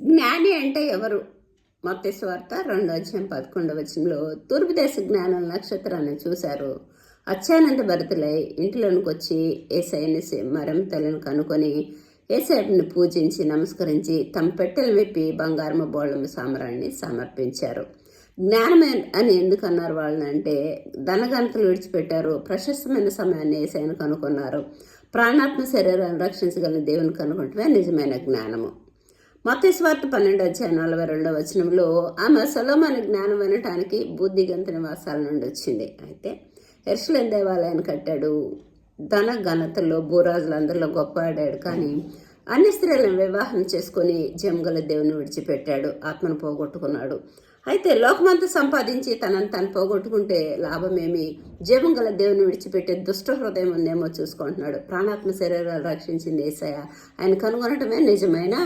జ్ఞాని అంటే ఎవరు? మొత్త స్వార్థ రెండో అధ్యాయం పదకొండవ వచనంలో తూర్పుదేశ జ్ఞానం నక్షత్రాన్ని చూశారు. అత్యానంద భరతులై ఇంటిలోనికి వచ్చి ఏసైని మరం తల్లిని కనుకొని ఏసైని పూజించి నమస్కరించి తమ పెట్టెలు విప్పి బంగారము బోళము సామరాన్ని సమర్పించారు. జ్ఞానం అని ఎందుకు అన్నారు వాళ్ళని అంటే ధనగంతలు విడిచిపెట్టారు. ప్రశస్తమైన సమయాన్ని ఏసైన కనుక్కున్నారు ప్రాణాత్మ శరీరాన్ని రక్షించగల దేవుని కనుకుంటమే నిజమైన జ్ఞానము. మతేశ్వార్త పన్నెండు అధ్యాయ నలభై రెండవ వచనంలో ఆమె సొలోమని జ్ఞానం వినటానికి బుద్ధిగంత నివాసాల నుండి వచ్చింది. అయితే ఎర్షలేం దేవాలయాన్ని కట్టాడు. ధన ఘనతలో భూరాజులందరిలో గొప్ప ఆడాడు. కానీ అన్ని స్త్రీలను వివాహం చేసుకొని జంగల దేవుని విడిచిపెట్టాడు. ఆత్మను పోగొట్టుకున్నాడు. అయితే లోకమంతా సంపాదించి తనని తను పోగొట్టుకుంటే లాభమేమి? జీవం గల దేవుని విడిచిపెట్టే దుష్ట హృదయం ఉందేమో చూసుకుంటున్నాడు. ప్రాణాత్మ శరీరాలు రక్షించింది ఏసయ ఆయన కనుగొనటమే నిజమైన?